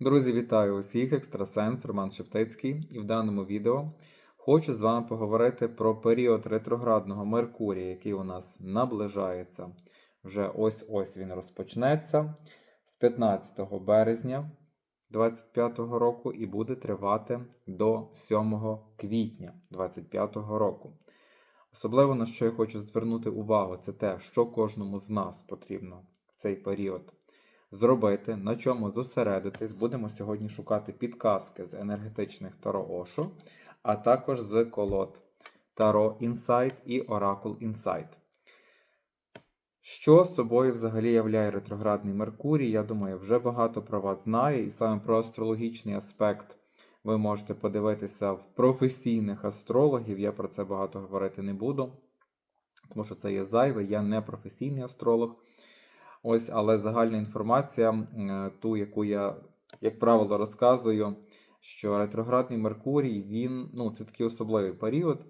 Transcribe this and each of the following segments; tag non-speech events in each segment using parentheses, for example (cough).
Друзі, вітаю усіх! Екстрасенс Роман Шептицький, і в даному відео хочу з вами поговорити про період ретроградного Меркурія, який у нас наближається. Вже ось-ось він розпочнеться з 15 березня 2025 року і буде тривати до 7 квітня 2025 року. Особливо на що я хочу звернути увагу, це те, що кожному з нас потрібно в цей період зробити, на чому зосередитись. Будемо сьогодні шукати підказки з енергетичних Таро Ошу, а також з колод Таро Інсайт і Оракул Інсайт. Що собою взагалі являє ретроградний Меркурій? Я думаю, вже багато про вас знає, і саме про астрологічний аспект ви можете подивитися в професійних астрологів. Я про це багато говорити не буду, тому що це є зайве, я не професійний астролог. Ось, але загальна інформація, е, ту, яку я, як правило, розказую, що ретроградний Меркурій, він, ну, це такий особливий період.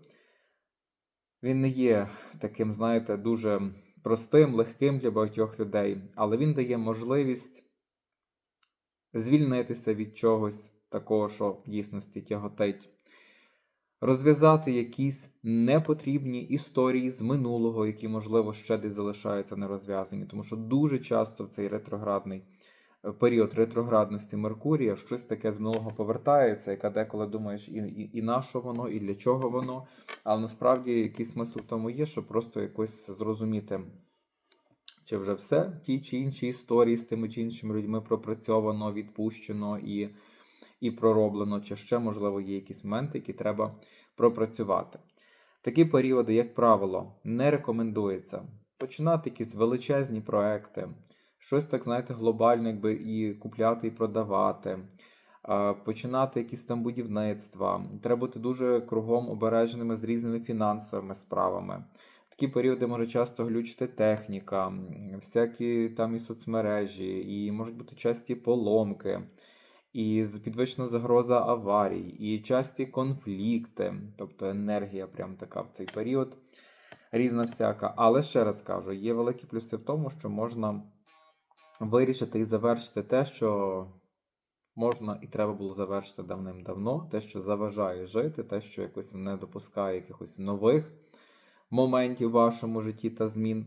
Він не є таким, знаєте, дуже простим, легким для багатьох людей, але він дає можливість звільнитися від чогось такого, що в дійсності тяготить. Розв'язати якісь непотрібні історії з минулого, які, можливо, ще десь залишаються нерозв'язані, тому що дуже часто в цей ретроградний період ретроградності Меркурія щось таке з минулого повертається, яка деколи думаєш, і, і, і на що воно, і для чого воно. Але насправді якийсь смисл в тому є, щоб просто якось зрозуміти, чи вже все ті чи інші історії з тими чи іншими людьми пропрацьовано, відпущено і і пророблено, чи ще, можливо, є якісь моменти, які треба пропрацювати. Такі періоди, як правило, не рекомендується починати якісь величезні проекти, щось так, знаєте, глобальне, якби і купляти, і продавати, починати якісь там будівництва. Треба бути дуже кругом обережними з різними фінансовими справами. Такі періоди може часто глючити техніка, всякі там і соцмережі, і можуть бути часті поломки і підвищена загроза аварій, і часті конфлікти, тобто енергія прям така в цей період, різна всяка. Але ще раз кажу, є великі плюси в тому, що можна вирішити і завершити те, що можна і треба було завершити давним-давно, те, що заважає жити, те, що якось не допускає якихось нових моментів в вашому житті та змін.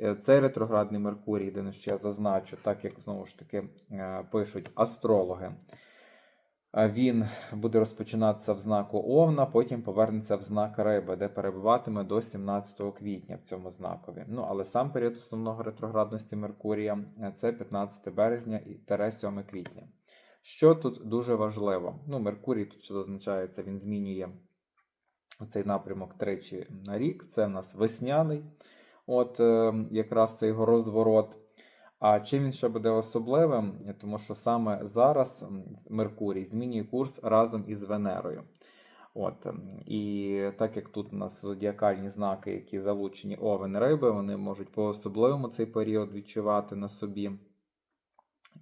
Е, цей ретроградний Меркурій, єдине, що я зазначу, так як знову ж таки е, пишуть астрологи. Він буде розпочинатися в знаку Овна, потім повернеться в знак Риби, де перебуватиме до 17 квітня в цьому знакові. Ну, але сам період основного ретроградності Меркурія е, це 15 березня і 7 квітня. Що тут дуже важливо? Ну, Меркурій тут що зазначається, він змінює цей напрямок тричі на рік. Це в нас весняний. От е, якраз цей його розворот. А чим він ще буде особливим? Тому що саме зараз Меркурій змінює курс разом із Венерою. От, І так як тут у нас зодіакальні знаки, які залучені овен риби, вони можуть по-особливому цей період відчувати на собі.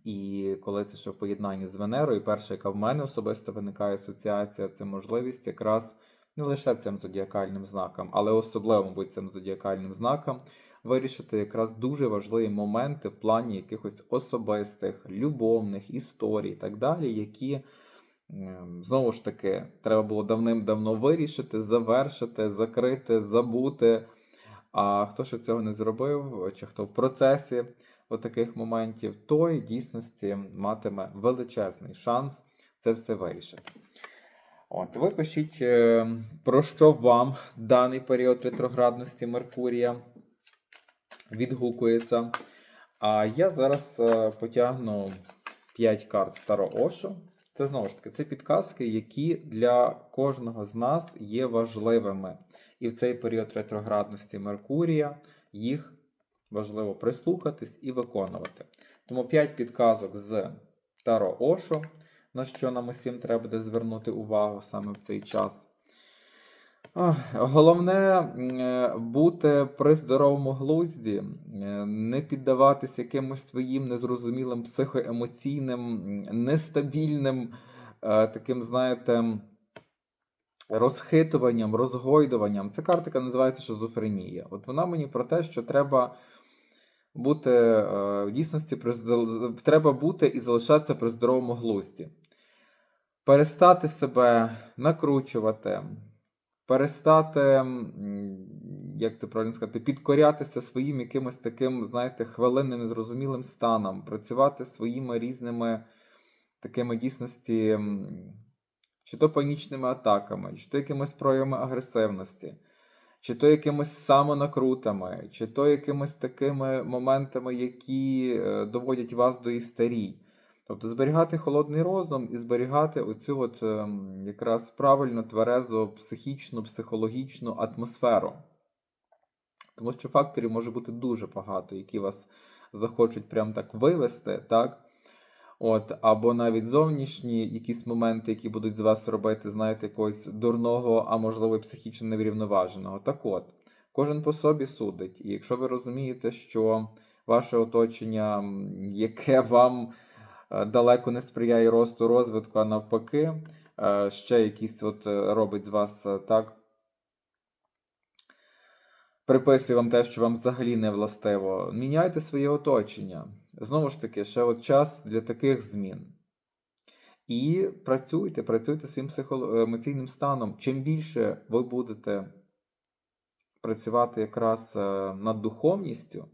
І коли це ще в поєднанні з Венерою, перша, яка в мене особисто виникає асоціація, це можливість якраз не лише цим зодіакальним знаком, але особливо, мабуть, цим зодіакальним знаком вирішити якраз дуже важливі моменти в плані якихось особистих, любовних історій і так далі, які. Ем, знову ж таки, треба було давним-давно вирішити, завершити, закрити, забути. А хто ще цього не зробив, чи хто в процесі таких моментів, той дійсності матиме величезний шанс це все вирішити. От, Ви пишіть, е, про що вам даний період ретроградності Меркурія відгукується. А я зараз е, потягну 5 карт Старо Ошу. Це знову ж таки це підказки, які для кожного з нас є важливими. І в цей період ретроградності Меркурія їх важливо прислухатись і виконувати. Тому 5 підказок з Таро Ошу на що нам усім треба буде звернути увагу саме в цей час. Головне е, бути при здоровому глузді, е, не піддаватись якимось своїм незрозумілим психоемоційним, нестабільним, е, таким, знаєте, розхитуванням, розгойдуванням. Ця картика називається шизофренія. От вона мені про те, що треба бути в дійсності треба бути і залишатися при здоровому глузді. Перестати себе накручувати, перестати, як це правильно сказати, підкорятися своїм якимось таким, знаєте, хвилинним незрозумілим станом, працювати своїми різними такими дійсності, чи то панічними атаками, чи то якимись проявами агресивності, чи то якимись самонакрутами, чи то якимись такими моментами, які е, доводять вас до істерій. Тобто зберігати холодний розум і зберігати оцю от ем, якраз правильну, тверезу, психічну, психологічну атмосферу. Тому що факторів може бути дуже багато, які вас захочуть прям так вивести, так? От, або навіть зовнішні якісь моменти, які будуть з вас робити, знаєте, якогось дурного, а можливо, психічно неврівноваженого. Так от, кожен по собі судить. І якщо ви розумієте, що ваше оточення, яке вам далеко не сприяє росту розвитку, а навпаки, е, ще якісь от е, робить з вас е, так. Приписує вам те, що вам взагалі не властиво. Міняйте своє оточення. Знову ж таки, ще от час для таких змін. І працюйте, працюйте своїм психоло- емоційним станом. Чим більше ви будете працювати якраз е, над духовністю,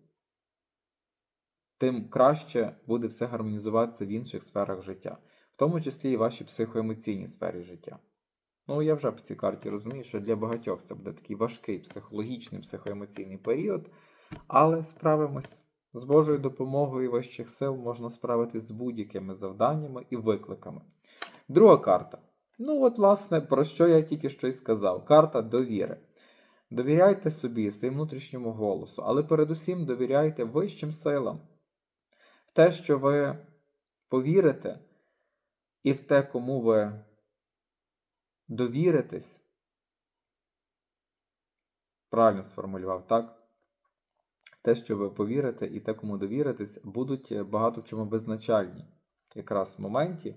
тим краще буде все гармонізуватися в інших сферах життя, в тому числі і вашій психоемоційній сфері життя. Ну, я вже по цій карті розумію, що для багатьох це буде такий важкий психологічний, психоемоційний період, але справимось. З Божою допомогою вищих сил можна справитись з будь-якими завданнями і викликами. Друга карта. Ну, от, власне, про що я тільки що й сказав: карта довіри. Довіряйте собі, своєму внутрішньому голосу, але передусім довіряйте вищим силам. В те, що ви повірите, і в те, кому ви довіритесь. Правильно сформулював, так? Те, що ви повірите, і те, кому довіритесь, будуть е, багато в чому визначальні якраз в моменті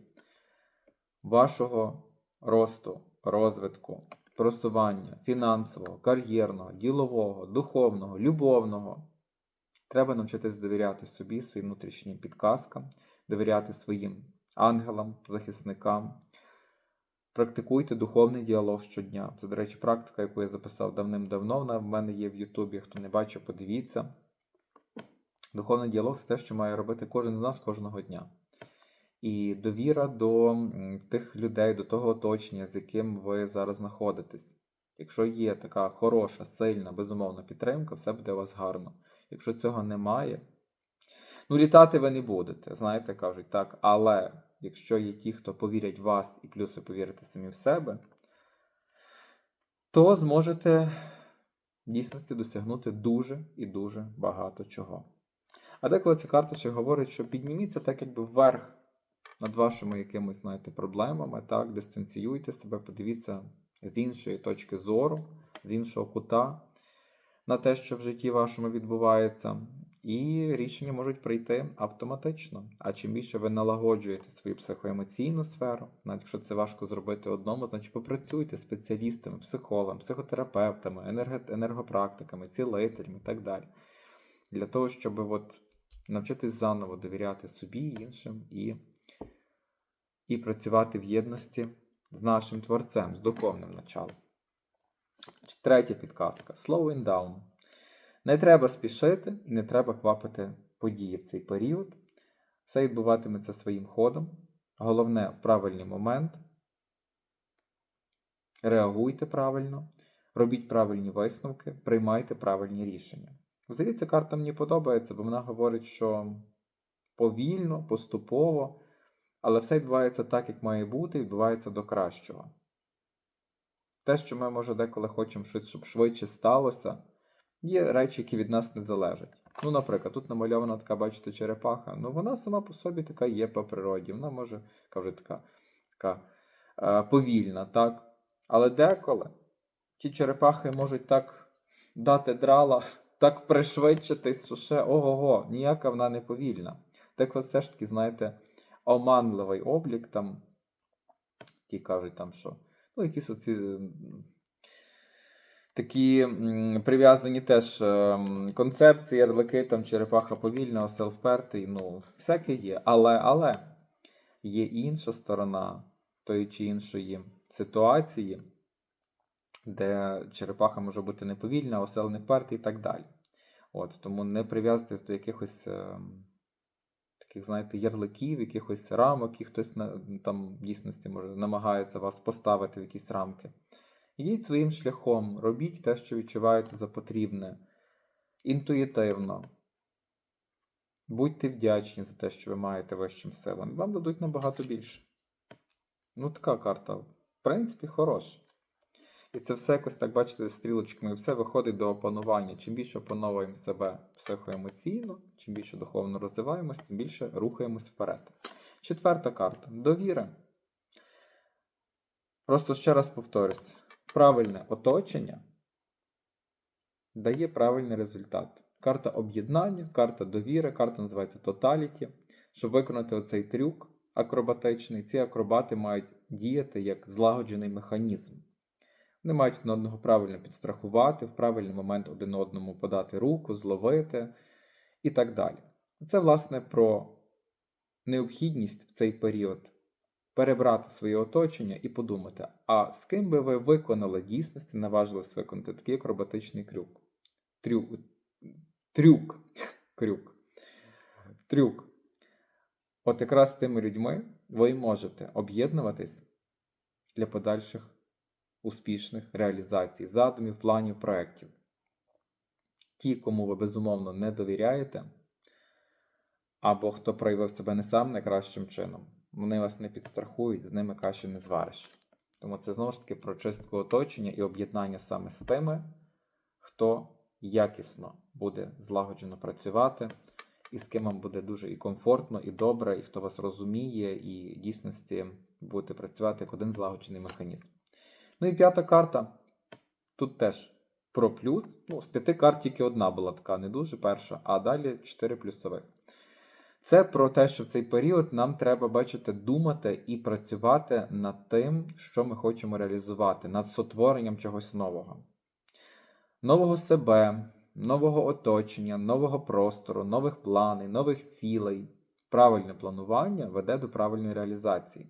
вашого росту, розвитку, просування фінансового, кар'єрного, ділового, духовного, любовного. Треба навчитись довіряти собі, своїм внутрішнім підказкам, довіряти своїм ангелам, захисникам. Практикуйте духовний діалог щодня. Це, до речі, практика, яку я записав давним-давно. Вона в мене є в Ютубі. Хто не бачив, подивіться. Духовний діалог це те, що має робити кожен з нас кожного дня. І довіра до тих людей, до того оточення, з яким ви зараз знаходитесь. Якщо є така хороша, сильна, безумовна підтримка, все буде у вас гарно. Якщо цього немає, ну літати ви не будете, знаєте, кажуть так. Але якщо є ті, хто повірять в вас і плюс ви повірите самі в себе, то зможете в дійсності досягнути дуже і дуже багато чого. А деколи ця карта ще говорить, що підніміться так, якби вверх над вашими якимись, знаєте, проблемами, так, дистанціюйте себе, подивіться з іншої точки зору, з іншого кута на те, що в житті вашому відбувається, і рішення можуть прийти автоматично. А чим більше ви налагоджуєте свою психоемоційну сферу, навіть якщо це важко зробити одному, значить попрацюйте з спеціалістами, психологами, психотерапевтами, енерго- енергопрактиками, цілителями і так далі. Для того, щоб от навчитись заново довіряти собі іншим і, і працювати в єдності з нашим творцем, з духовним началом. Третя підказка: slowing down. Не треба спішити і не треба квапити події в цей період. Все відбуватиметься своїм ходом. Головне в правильний момент. Реагуйте правильно, робіть правильні висновки, приймайте правильні рішення. Взагалі ця карта мені подобається, бо вона говорить, що повільно, поступово, але все відбувається так, як має бути, і відбувається до кращого. Те, що ми, може, деколи хочемо щось, щоб швидше сталося, є речі, які від нас не залежать. Ну, наприклад, тут намальована така, бачите, черепаха. Ну, вона сама по собі така є по природі. Вона може, кажу, така, така е, повільна, так? Але деколи ті черепахи можуть так дати драла, (laughs) так пришвидшитись, що ще ого-го, ніяка вона не повільна. Деколи все ж таки, знаєте, оманливий облік там, ті кажуть там, що. Ну, якісь оці такі прив'язані теж ем, концепції, ярлики, там черепаха повільна, осел впертий, ну, всяке є. Але, але є інша сторона тої чи іншої ситуації, де черепаха може бути не повільна, осел не впертий і так далі. От, тому не прив'язуйтесь до якихось ем, таких, знаєте, ярликів, якихось рамок, які хтось там в дійсності може намагається вас поставити в якісь рамки. Йдіть своїм шляхом, робіть те, що відчуваєте за потрібне, інтуїтивно. Будьте вдячні за те, що ви маєте вищим силам. Вам дадуть набагато більше. Ну, така карта, в принципі, хороша. І це все якось так, бачите, стрілочками, все виходить до опанування. Чим більше опановуємо себе психоемоційно, чим більше духовно розвиваємось, тим більше рухаємось вперед. Четверта карта довіра. Просто ще раз повторюся: правильне оточення дає правильний результат. Карта об'єднання, карта довіри, карта називається Totality. Щоб виконати оцей трюк акробатичний, ці акробати мають діяти як злагоджений механізм. Вони мають один одного правильно підстрахувати, в правильний момент один одному подати руку, зловити і так далі. Це, власне, про необхідність в цей період перебрати своє оточення і подумати, а з ким би ви виконали дійсності, наважились виконати такий акробатичний крюк. Трюк. Трюк. Крюк. Трюк. От якраз з тими людьми ви можете об'єднуватись для подальших успішних реалізацій, задумів, планів, проєктів. Ті, кому ви безумовно не довіряєте, або хто проявив себе не сам найкращим чином, вони вас не підстрахують, з ними каші не звариш. Тому це знову ж таки про чистку оточення і об'єднання саме з тими, хто якісно буде злагоджено працювати, і з ким вам буде дуже і комфортно, і добре, і хто вас розуміє, і в дійсності будете працювати як один злагоджений механізм. Ну і п'ята карта. Тут теж про плюс. Ну, з п'яти карт тільки одна була така, не дуже перша, а далі чотири плюсових. Це про те, що в цей період нам треба, бачите, думати і працювати над тим, що ми хочемо реалізувати, над сотворенням чогось нового. Нового себе, нового оточення, нового простору, нових планів, нових цілей. Правильне планування веде до правильної реалізації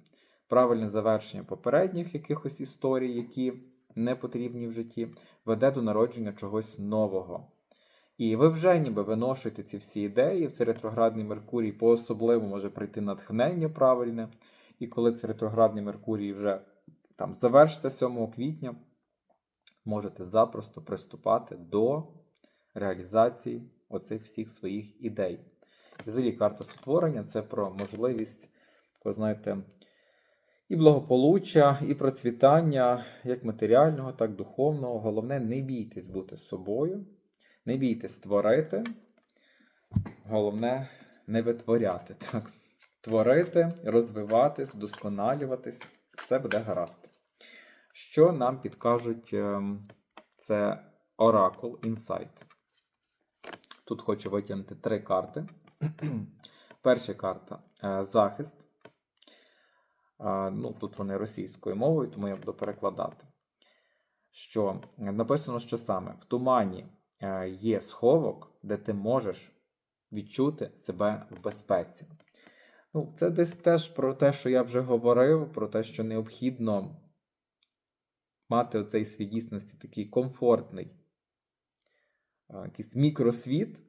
правильне завершення попередніх якихось історій, які не потрібні в житті, веде до народження чогось нового. І ви вже ніби виношуєте ці всі ідеї, в цей ретроградний Меркурій по-особливо може прийти натхнення правильне. І коли цей ретроградний Меркурій вже там завершиться 7 квітня, можете запросто приступати до реалізації оцих всіх своїх ідей. Взагалі, карта сотворення це про можливість, ви знаєте, і благополуччя, і процвітання як матеріального, так і духовного. Головне, не бійтесь бути собою, не бійтесь створити. Головне не витворяти. Так? Творити, розвиватись, вдосконалюватись, все буде гаразд. Що нам підкажуть ем, це Oracle Insight. Тут хочу витягнути три карти. (clears throat) Перша карта е, захист. Ну, Тут вони російською мовою, тому я буду перекладати. Що написано, що саме в тумані е, є сховок, де ти можеш відчути себе в безпеці. Ну, Це десь теж про те, що я вже говорив, про те, що необхідно мати оцей свій дійсності такий комфортний якийсь мікросвіт,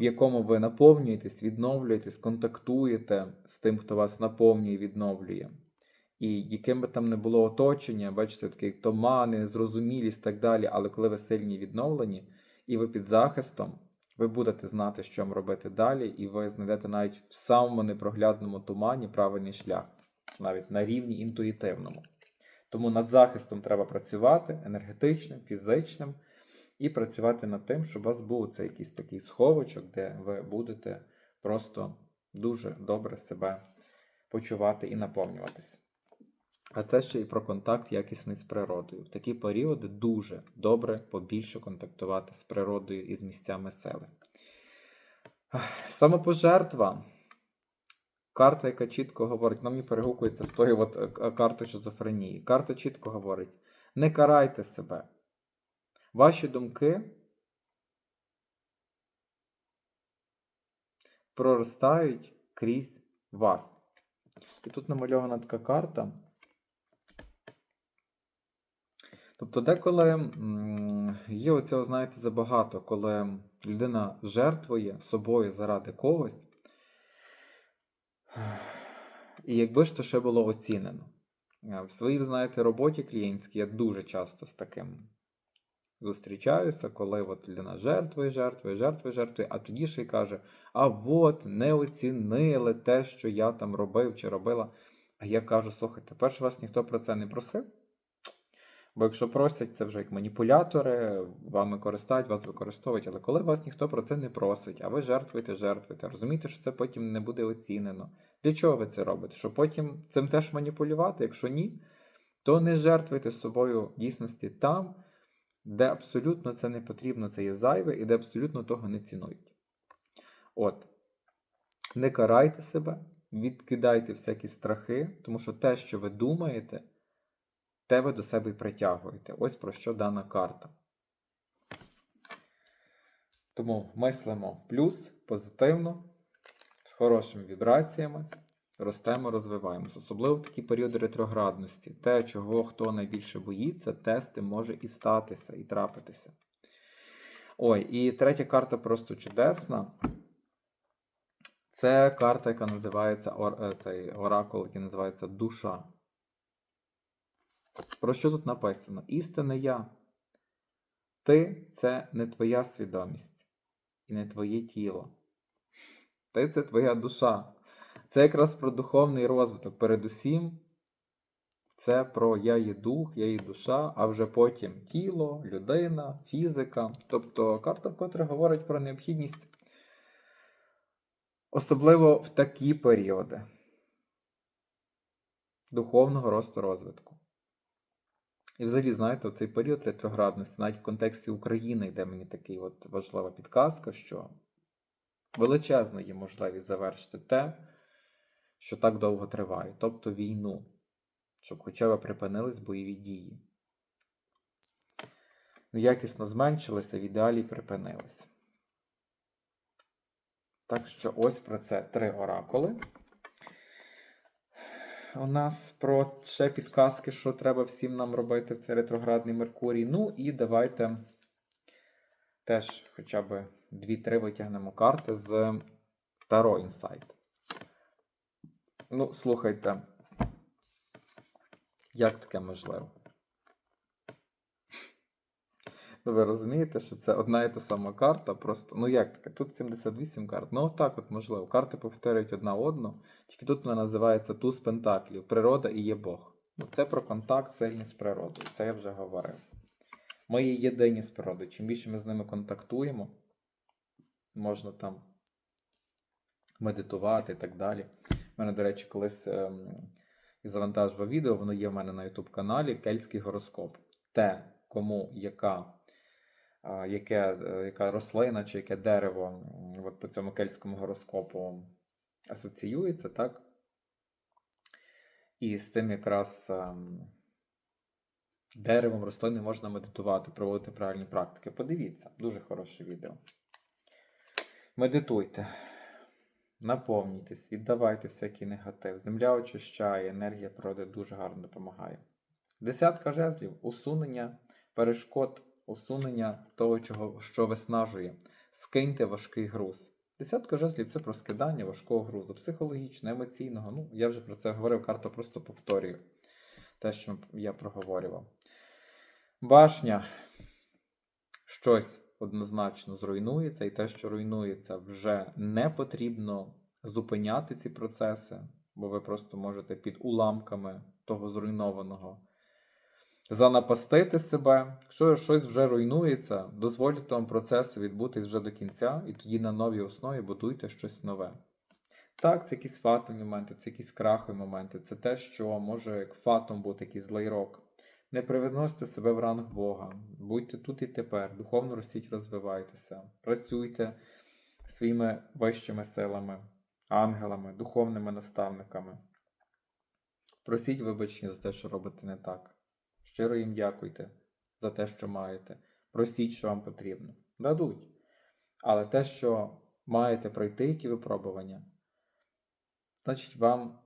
в якому ви наповнюєтесь, відновлюєтесь, контактуєте з тим, хто вас наповнює відновлює. І яким би там не було оточення, бачите, такі томани, незрозумілість і так далі, але коли ви сильні відновлені, і ви під захистом, ви будете знати, що вам робити далі, і ви знайдете навіть в самому непроглядному тумані правильний шлях, навіть на рівні інтуїтивному. Тому над захистом треба працювати енергетичним, фізичним і працювати над тим, щоб у вас був цей якийсь такий сховочок, де ви будете просто дуже добре себе почувати і наповнюватися. А це ще і про контакт якісний з природою. В такі періоди дуже добре побільше контактувати з природою і з місцями сели. Самопожертва. Карта, яка чітко говорить, нам мені перегукується з тою от е, картою шизофренії. Карта чітко говорить: не карайте себе. Ваші думки проростають крізь вас. І тут намальована така карта. Тобто, деколи є оцього, знаєте, забагато, коли людина жертвує собою заради когось. І якби ж то ще було оцінено. В своїй, знаєте, роботі клієнтській я дуже часто з таким зустрічаюся, коли от людина жертвує, жертвує, жертвує, жертвує, а тоді ще й каже: а от не оцінили те, що я там робив чи робила. А я кажу: слухайте, перше вас ніхто про це не просив. Бо якщо просять, це вже як маніпулятори, вами користають, вас використовують. Але коли вас ніхто про це не просить, а ви жертвуєте, жертвуєте, розумієте, що це потім не буде оцінено. Для чого ви це робите? Щоб потім цим теж маніпулювати? Якщо ні, то не жертвуйте собою в дійсності там, де абсолютно це не потрібно, це є зайве, і де абсолютно того не цінують. От. Не карайте себе, відкидайте всякі страхи, тому що те, що ви думаєте, те ви до себе і притягуєте. Ось про що дана карта. Тому мислимо в плюс, позитивно, з хорошими вібраціями, ростемо, розвиваємося. Особливо в такі періоди ретроградності. Те, чого хто найбільше боїться, те з тим може і статися, і трапитися. Ой, і третя карта просто чудесна. Це карта, яка називається е, цей оракул, який називається душа. Про що тут написано? Істинне я. Ти це не твоя свідомість і не твоє тіло. Ти це твоя душа. Це якраз про духовний розвиток. Передусім, це про я є дух, я є душа, а вже потім тіло, людина, фізика. Тобто карта, вкотре говорить про необхідність, особливо в такі періоди духовного росту розвитку. І взагалі, знаєте, цей період ретроградності, навіть в контексті України йде мені такий от важлива підказка, що величезна є можливість завершити те, що так довго триває, тобто війну, щоб хоча б припинились бойові дії. Ну, якісно зменшилися, в ідеалі припинилися. Так що ось про це три оракули у нас про ще підказки, що треба всім нам робити в цей ретроградний Меркурій. Ну і давайте теж хоча б 2-3 витягнемо карти з Таро Insight. Ну, слухайте, як таке можливо? Ну, ви розумієте, що це одна і та сама карта, просто, ну як таке? Тут 78 карт. Ну, отак от можливо. Карти повторюють одна одну, тільки тут вона називається туз пентаклів. Природа і є Бог. Ну, це про контакт сильний з природою. Це я вже говорив. Ми є єдині з природою. Чим більше ми з ними контактуємо, можна там медитувати і так далі. У мене, до речі, колись ем, і завантажував відео, воно є в мене на YouTube каналі Кельтський гороскоп. Те, кому яка а, яке, е, яка рослина чи яке дерево от по цьому кельтському гороскопу асоціюється, так? І з цим якраз ем, деревом рослини можна медитувати, проводити правильні практики. Подивіться, дуже хороше відео. Медитуйте, наповнюйтесь, віддавайте всякий негатив. Земля очищає, енергія природи дуже гарно допомагає. Десятка жезлів усунення перешкод, усунення того, чого, що виснажує. Скиньте важкий груз. Десятка жезлів це про скидання важкого грузу, психологічно, емоційного. Ну, я вже про це говорив, карта просто повторює те, що я проговорював. Башня. Щось однозначно зруйнується, і те, що руйнується, вже не потрібно зупиняти ці процеси, бо ви просто можете під уламками того зруйнованого занапастити себе. Якщо щось вже руйнується, дозвольте тому процесу відбутись вже до кінця, і тоді на новій основі будуйте щось нове. Так, це якісь фатові моменти, це якісь крахові моменти, це те, що може як фатом бути якийсь злий рок. Не привиносьте себе в ранг Бога, будьте тут і тепер, духовно ростіть, розвивайтеся, працюйте своїми вищими силами, ангелами, духовними наставниками. Просіть вибачення за те, що робите не так. Щиро їм дякуйте за те, що маєте. Просіть, що вам потрібно. Дадуть. Але те, що маєте пройти які випробування, значить вам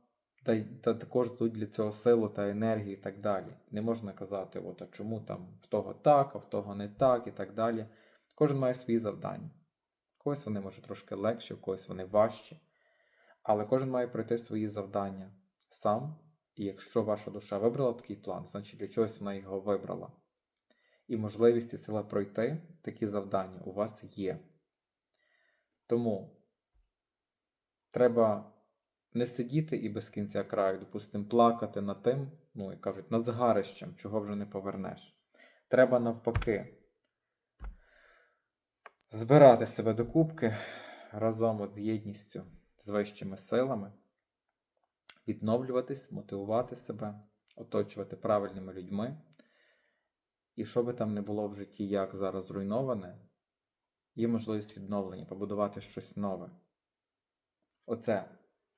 та, та також дадуть для цього силу та енергію і так далі. Не можна казати, от, а чому там в того так, а в того не так і так далі. Кожен має свої завдання. Когось вони може трошки легші, в когось вони важчі. Але кожен має пройти свої завдання сам. І якщо ваша душа вибрала такий план, значить для чогось вона його вибрала. І можливість і сила пройти такі завдання у вас є. Тому треба не сидіти і без кінця краю, допустимо, плакати над тим, ну, як кажуть, над згарищем, чого вже не повернеш. Треба навпаки збирати себе до кубки разом от з єдністю, з вищими силами, відновлюватись, мотивувати себе, оточувати правильними людьми. І що би там не було в житті, як зараз зруйноване, є можливість відновлення, побудувати щось нове. Оце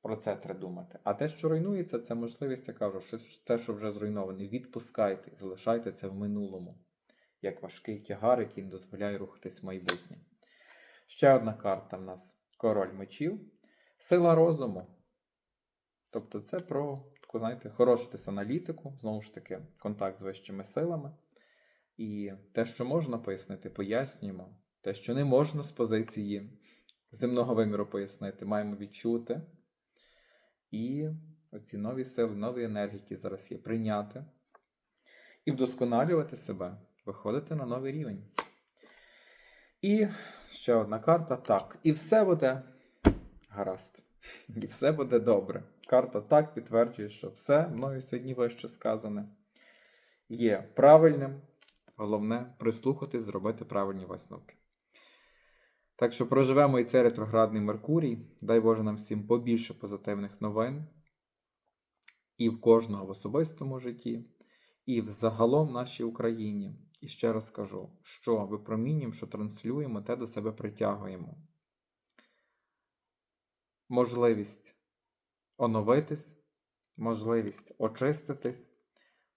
про це треба думати. А те, що руйнується, це можливість, я кажу, щось те, що вже зруйноване. Відпускайте, залишайте це в минулому, як важкий тягар, який не дозволяє рухатись в майбутнє. Ще одна карта в нас король мечів, сила розуму. Тобто, це про таку, знаєте, хорошу аналітику, знову ж таки, контакт з вищими силами. І те, що можна пояснити, пояснюємо. Те, що не можна з позиції земного виміру пояснити, маємо відчути. І оці нові сили, нові енергії, які зараз є, прийняти і вдосконалювати себе, виходити на новий рівень. І ще одна карта. Так. І все буде гаразд. І все буде добре. Карта так підтверджує, що все мною сьогодні вище сказане є правильним. Головне прислухатись, зробити правильні висновки. Так що проживемо і цей ретроградний Меркурій. Дай Боже нам всім побільше позитивних новин. І в кожного в особистому житті, і в загалом в нашій Україні. І ще раз кажу, що випромінюємо, що транслюємо, те до себе притягуємо. Можливість оновитись, можливість очиститись,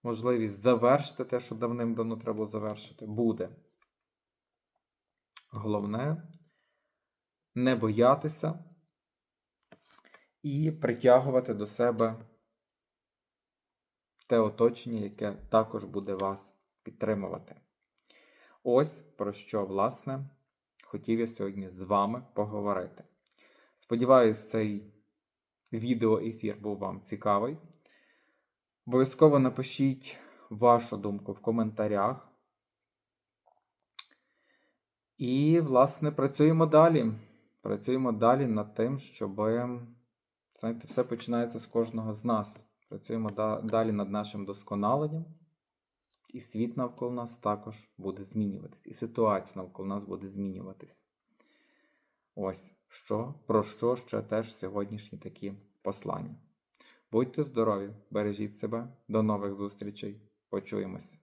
можливість завершити те, що давним-давно треба завершити, буде. Головне не боятися і притягувати до себе те оточення, яке також буде вас підтримувати. Ось про що, власне, хотів я сьогодні з вами поговорити. Сподіваюсь, цей відеоефір був вам цікавий. Обов'язково напишіть вашу думку в коментарях. І, власне, працюємо далі. Працюємо далі над тим, щоб, знаєте, все починається з кожного з нас. Працюємо да- далі над нашим досконаленням. І світ навколо нас також буде змінюватись. І ситуація навколо нас буде змінюватись. Ось що, про що ще теж сьогоднішні такі послання. Будьте здорові, бережіть себе, до нових зустрічей. Почуємось.